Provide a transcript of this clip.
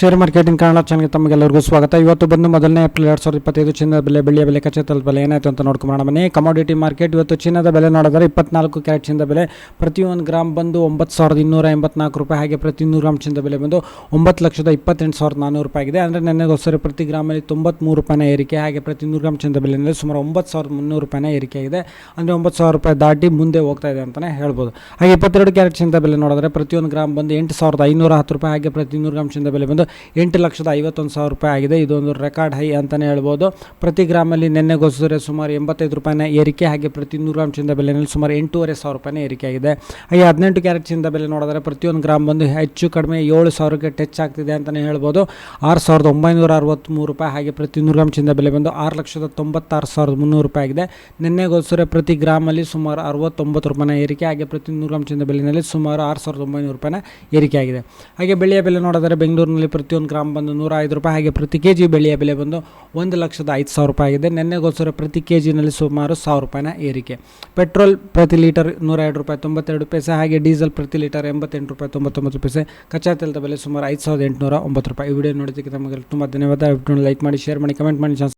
Share marketing Kannada ಚಾನಲ್ಗೆ ತಮಗೆಲ್ಲರಿಗೂ ಸ್ವಾಗತ. ಇವತ್ತು ಬಂದು ಮೊದಲನೇ ಏಪ್ರಿಲ್ ಎರಡು ಸಾವಿರದ ಇಪ್ಪತ್ತೈದು ಚಿನ್ನದ ಬೆಲೆ, ಬೆಳ್ಳಿಯ ಬೆಲೆ ಕಚ್ಚೆತಲ್ ಬೆಲೆ ಏನಾಯ್ತು ಅಂತ ನೋಡ್ಕೊಂಬರೋಣ ಬನ್ನಿ ಕಮಾಡಿಟಿ ಮಾರ್ಕೆಟ್ ಇವತ್ತು ಚಿನ್ನದ ಬೆಲೆ ನೋಡಿದರೆ ಇಪ್ಪತ್ನಾಲ್ಕು ಕ್ಯಾರೆಟ್ ಚಿನ್ನದ ಬೆಲೆ. ಪ್ರತಿಯೊಂದು ಗ್ರಾಮ್ ಬಂದು ಒಂಬತ್ತು ಸಾವಿರದ ಇನ್ನೂರ ಎಂಬತ್ನಾಲ್ಕು ರೂಪಾಯಿ, ಹಾಗೆ ಪ್ರತಿ ನೂರು ಗ್ರಾಮ್ ಚಿನ್ನದ ಬೆಲೆ ಬಂದು ಒಂಬತ್ತು ಲಕ್ಷದ ಇಪ್ಪತ್ತೆಂಟು ಸಾವಿರದ ನಾನ್ನೂರು ರೂಪಾಯಿ ಆಗಿದೆ. ಅಂದರೆ ನೆನ್ನೆಗೋಸ್ಕರ ಪ್ರತಿ ಗ್ರಾಮಲ್ಲಿ ತೊಂಬತ್ಮೂರು ರೂಪಾಯಿನ ಏರಿಕೆ, ಹಾಗೆ ಪ್ರತಿ ನೂರು ಗ್ರಾಮ್ ಚಿನ್ನದ ಅಂದರೆ ಸುಮಾರು ಒಂಬತ್ತು ಸಾವಿರದ ಮುನ್ನೂರು ರೂಪಾಯಿನ ಏರಿಕೆ ಆಗಿದೆ. ಅಂದರೆ ಒಂಬತ್ತು ಸಾವಿರ ರೂಪಾಯಿ ದಾಟಿ ಮುಂದೆ ಹೋಗ್ತಾ ಇದೆ ಅಂತಲೇ ಹೇಳ್ಬೋದು. ಹಾಗೆ ಇಪ್ಪತ್ತೆರಡು ಕ್ಯಾರೆಟ್ ಚಿನ್ನದ ಬೆಲೆ ನೋಡಿದ್ರೆ ಪ್ರತಿಯೊಂದು ಗ್ರಾಮ್ ಬಂದು ಎಂಟು ಸಾವಿರದ ಐನೂರ ಹತ್ತು ರೂಪಾಯಿ, ಹಾಗೆ ಪ್ರತಿ ನೂರು ಗ್ರಾಮ್ ಚಿನ್ನದ ಬೆಲೆ ಬಂದು ಎಂಟು ಲಕ್ಷದ ಐವತ್ತೊಂದು ಸಾವಿರ ರೂಪಾಯಿ ಆಗಿದೆ. ಇದೊಂದು ರೆಕಾರ್ಡ್ ಹೈ ಅಂತಲೇ ಹೇಳ್ಬೋದು. ಪ್ರತಿ ಗ್ರಾಮಲ್ಲಿ ನಿನ್ನೆ ನೆನ್ನೆಗೋಸ್ಕರ ಸುಮಾರು ಎಂಬತ್ತೈದು ರೂಪಾಯಿನ ಏರಿಕೆ ಹಾಗೆ ಪ್ರತಿ ನೂರು ಗ್ರಾಮ್ ಚಿನ್ನದ ಬೆಲೆಯಲ್ಲಿ ಸುಮಾರು ಎಂಟೂವರೆ ಸಾವಿರ ರೂಪಾಯಿನ ಏರಿಕೆ ಆಗಿದೆ. ಹಾಗೆ ಹದಿನೆಂಟು ಕ್ಯಾರೆಟ್ ಚಿನ್ನದ ಬೆಲೆ ನೋಡಿದ್ರೆ ಪ್ರತಿಯೊಂದು ಗ್ರಾಮ್ ಬಂದು ಹೆಚ್ಚು ಕಡಿಮೆ ಏಳು ಸಾವಿರಕ್ಕೆ ಟಚ್ ಆಗ್ತಿದೆ ಅಂತಲೇ ಹೇಳ್ಬೋದು. ಆರು ಸಾವಿರದ ಒಂಬೈನೂರ ಅರವತ್ತ್ಮೂರು ರೂಪಾಯಿ ಹಾಗೆ ಪ್ರತಿ ನೂರು ಗ್ರಾಮ್ ಚಿನ್ನದ ಬೆಲೆ ಬಂದು ಆರು ಲಕ್ಷದ ತೊಂಬತ್ತಾರು ಸಾವಿರದ ಮುನ್ನೂರು ರೂಪಾಯಿ ಆಗಿದೆ. ನಿನ್ನೆಗೋಸ್ಕರ ಪ್ರತಿ ಗ್ರಾಮಲ್ಲಿ ಸುಮಾರು ಅರವತ್ತೊಂಬತ್ತು ರೂಪಾಯಿನ ಏರಿಕೆ ಹಾಗೆ ಪ್ರತಿ ನೂರು ಗ್ರಾಮ್ ಚಿನ್ನದ ಬೆಲೆಯಲ್ಲಿ ಸುಮಾರು ಆರು ಸಾವಿರದ ಒಂಬೈನೂರು ರೂಪಾಯಿನ ಏರಿಕೆ ಆಗಿದೆ. ಹಾಗೆ ಬೆಳೆಯ ಬೆಲೆ ನೋಡಿದರೆ ಬೆಂಗಳೂರಿನಲ್ಲಿ ಪ್ರತಿಯೊಂದು ಗ್ರಾಮ್ ಬಂದು ನೂರ ಐದು ರೂಪಾಯಿ, ಹಾಗೆ ಪ್ರತಿ ಕೆ ಜಿ ಬೆಳೆಯ ಬೆಲೆ ಬಂದು ಒಂದು ಲಕ್ಷದ ಐದು ಸಾವಿರ ರೂಪಾಯಿ ಆಗಿದೆ. ನಿನ್ನೆಗೋಸ್ಕರ ಪ್ರತಿ ಕೆ ಜಿನಲ್ಲಿ ಸುಮಾರು ಸಾವಿರ ರೂಪಾಯಿನ ಏರಿಕೆ. ಪೆಟ್ರೋಲ್ ಪ್ರತಿ ಲೀಟರ್ ನೂರ ಎರಡು ರೂಪಾಯಿ ತೊಂಬತ್ತೆರಡು ಪೈಸೆ, ಹಾಗೆ ಡೀಸೆಲ್ ಪ್ರತಿ ಲೀಟರ್ ಎಂಬತ್ತೆಂಟು ರೂಪಾಯಿ ತೊಂಬತ್ತೊಂಬತ್ತು ಪೈಸೆ ಕಚ್ಚಾ ತೈಲದ ಬೆಲೆ ಸುಮಾರು ಐದು ಸಾವಿರದ ಎಂಟುನೂರ ಒಂಬತ್ತು ರೂಪಾಯಿ. ಈ ವಿಡಿಯೋ ನೋಡಿದ್ದಕ್ಕೆ ತಮಗೆ ತುಂಬ ಧನ್ಯವಾದ. ಲೈಕ್ ಮಾಡಿ, ಶೇರ್ ಮಾಡಿ, ಕಮೆಂಟ್ ಮಾಡಿ.